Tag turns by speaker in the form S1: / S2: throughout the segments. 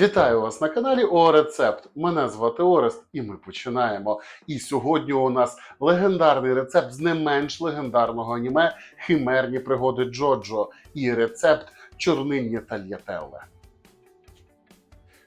S1: Вітаю вас на каналі О Рецепт. Мене звати Орест, і ми починаємо. І сьогодні у нас легендарний рецепт з не менш легендарного аніме Химерні пригоди Джоджо і рецепт чорнинні тальятелле.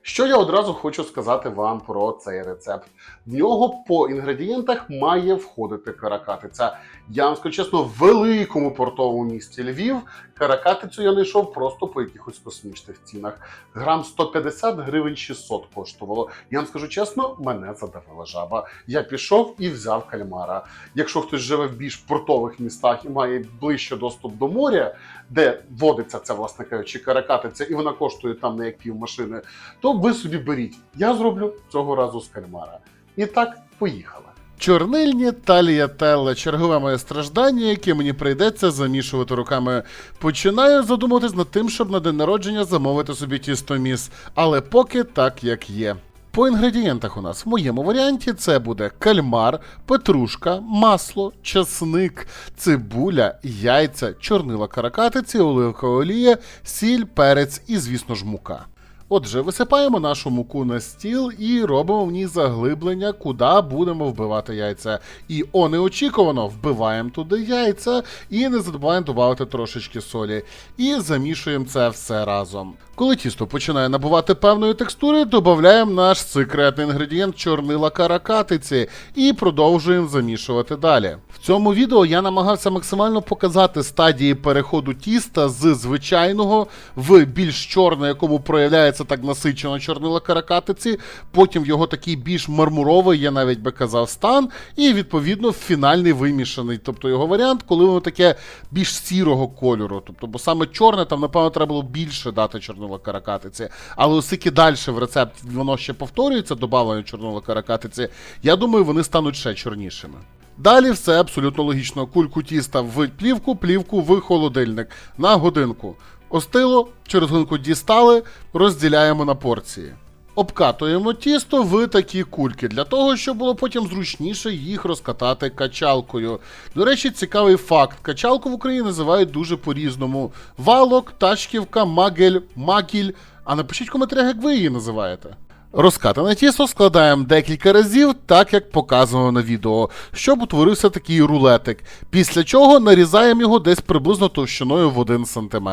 S1: Що я одразу хочу сказати вам про цей рецепт. В нього по інгредієнтах має входити каракатиця. Я вам скажу чесно, в великому портовому місті Львів каракатицю я знайшов просто по якихось космічних цінах. Грам 150 гривень 600 коштувало. Я вам скажу чесно, мене задавила жаба. Я пішов і взяв кальмара. Якщо хтось живе в більш портових містах і має ближче доступ до моря, де водиться ця, власне кажучи, каракатиця, і вона коштує там не як пів машини, то ви собі беріть. Я зроблю цього разу з кальмара. І так, поїхали. Чорнильні таліятеле, чергове моє страждання, яке мені прийдеться замішувати руками. Починаю задумуватись над тим, щоб на день народження замовити собі тістоміс, але поки так як є. По інгредієнтах у нас в моєму варіанті це буде кальмар, петрушка, масло, часник, цибуля, яйця, чорнила каракатиці, оливкова олія, сіль, перець і, звісно ж, мука. Отже, висипаємо нашу муку на стіл і робимо в ній заглиблення, куди будемо вбивати яйця. І о, неочікувано вбиваємо туди яйця і не забуваємо додати трошечки солі. І замішуємо це все разом. Коли тісто починає набувати певної текстури, додаємо наш секретний інгредієнт чорнила каракатиці і продовжуємо замішувати далі. В цьому відео я намагався максимально показати стадії переходу тіста з звичайного в більш чорне, якому проявляється так насичено чорнила каракатиці, потім його такий більш мармуровий, я навіть би казав, стан, і відповідно фінальний вимішаний, тобто його варіант, коли воно таке більш сірого кольору. Тобто, бо саме чорне, там, напевно, треба було більше дати чорнила каракатиці. Але оскільки далі в рецепт воно ще повторюється, додавлення чорнила каракатиці, я думаю, вони стануть ще чорнішими. Далі все абсолютно логічно. Кульку тіста в плівку, плівку в холодильник на годинку. Остило, через годинку дістали, розділяємо на порції. Обкатуємо тісто в такі кульки для того, щоб було потім зручніше їх розкатати качалкою. До речі, цікавий факт: качалку в Україні називають дуже по-різному: валок, тачківка, магель, макіль. А напишіть в коментарях, як ви її називаєте. Розкатане тісто складаємо декілька разів, так як показано на відео, щоб утворився такий рулетик. Після чого нарізаємо його десь приблизно товщиною в 1 см.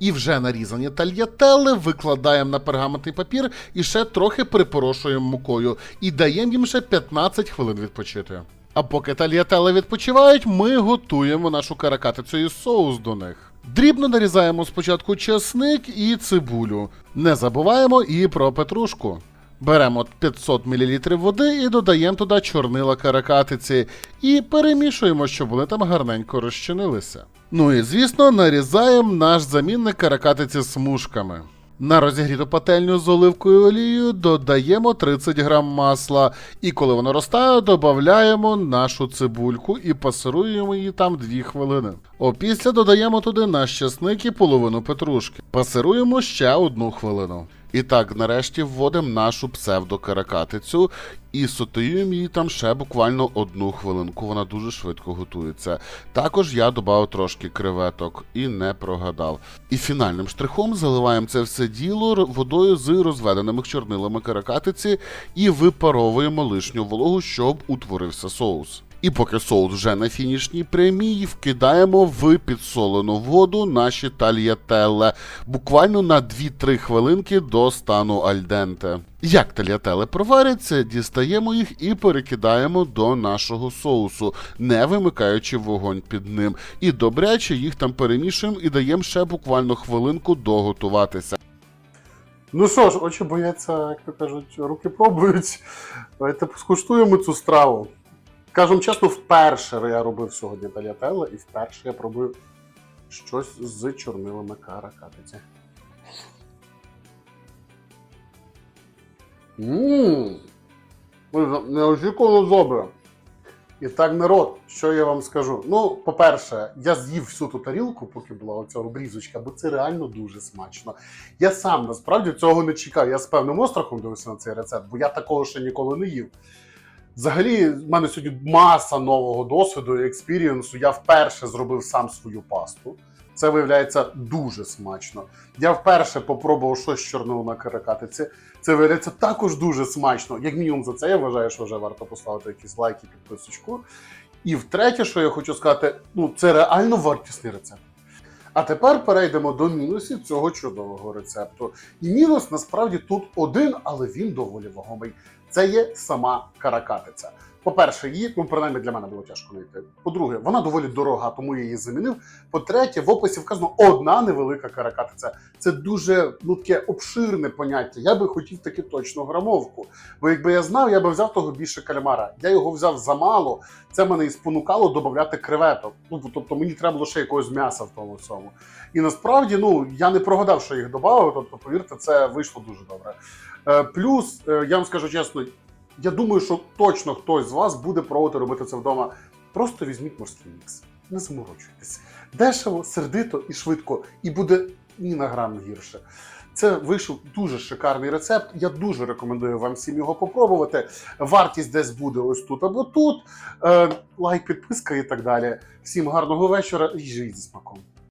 S1: І вже нарізані тальятели викладаємо на пергаментний папір і ще трохи припорошуємо мукою. І даємо їм ще 15 хвилин відпочити. А поки тальятели відпочивають, ми готуємо нашу каракатицю і соус до них. Дрібно нарізаємо спочатку чесник і цибулю. Не забуваємо і про петрушку. Беремо 500 мл води і додаємо туди чорнила каракатиці і перемішуємо, щоб вони там гарненько розчинилися. Ну і звісно, нарізаємо наш замінник каракатиці смужками. На розігріту пательню з оливкою олією додаємо 30 грам масла, і коли воно розтає, додаємо нашу цибульку і пасируємо її там 2 хвилини. Опісля додаємо туди наш чесник і половину петрушки. Пасируємо ще одну хвилину. І так, нарешті вводимо нашу псевдокаракатицю і сотеюємо її там ще буквально одну хвилинку. Вона дуже швидко готується. Також я додав трошки креветок і не прогадав. І фінальним штрихом заливаємо це все діло водою з розведеними чорнилами каракатиці і випаровуємо лишню вологу, щоб утворився соус. І поки соус вже на фінішній прямій, вкидаємо в підсолену воду наші тальятеле буквально на 2-3 хвилинки до стану альденте. Як тальятеле проваряться, дістаємо їх і перекидаємо до нашого соусу, не вимикаючи вогонь під ним. І добряче їх там перемішуємо і даємо ще буквально хвилинку доготуватися. Ну що ж, очі бояться, як то кажуть, руки пробують. Давайте скуштуємо цю страву. Кажемо чесно, вперше я робив сьогодні тальятеле, і вперше я пробую щось з чорнилами каракатиці. Ммм. Неочікувано добре. І так, народ, що я вам скажу? Ну, по-перше, я з'їв всю ту тарілку, поки була оця обрізочка, бо це реально дуже смачно. Я сам насправді цього не чекав. Я з певним острахом дивився на цей рецепт, бо я такого ще ніколи не їв. Взагалі, в мене сьогодні маса нового досвіду і експірієнсу. Я вперше зробив сам свою пасту.
S2: Це виявляється дуже смачно. Я вперше попробував щось чорного на каракатиці. Це виявляється також дуже смачно. Як мінімум за це я вважаю, що вже варто поставити якісь лайки, підписочку. І втретє, що я хочу сказати, ну це реально вартісний рецепт. А тепер перейдемо до мінусів цього чудового рецепту. І мінус насправді тут один, але він доволі вагомий. Це є сама каракатиця. По-перше, її, ну принаймні для мене було тяжко знайти. По-друге, вона доволі дорога, тому я її замінив. По-третє, в описі вказано одна невелика каракатиця. Це дуже ну, таке обширне поняття. Я би хотів таки точну грамовку. Бо якби я знав, я би взяв того більше кальмара. Я його взяв замало. Це мене і спонукало додати креветок. Ну тобто мені треба було ще якогось м'яса в тому всьому. І насправді, ну я не прогадав, що їх додав. Тобто, повірте, це вийшло дуже добре. Е, плюс, е, я вам скажу чесно, я думаю, що точно хтось з вас буде пробувати робити це вдома. Просто візьміть морський мікс, не заморочуйтесь. Дешево, сердито і швидко, і буде ні на грам гірше. Це вийшов дуже шикарний рецепт. Я дуже рекомендую вам всім його попробувати. Вартість десь буде ось тут або тут. Е, лайк, підписка і так далі. Всім гарного вечора і живіть зі смаком.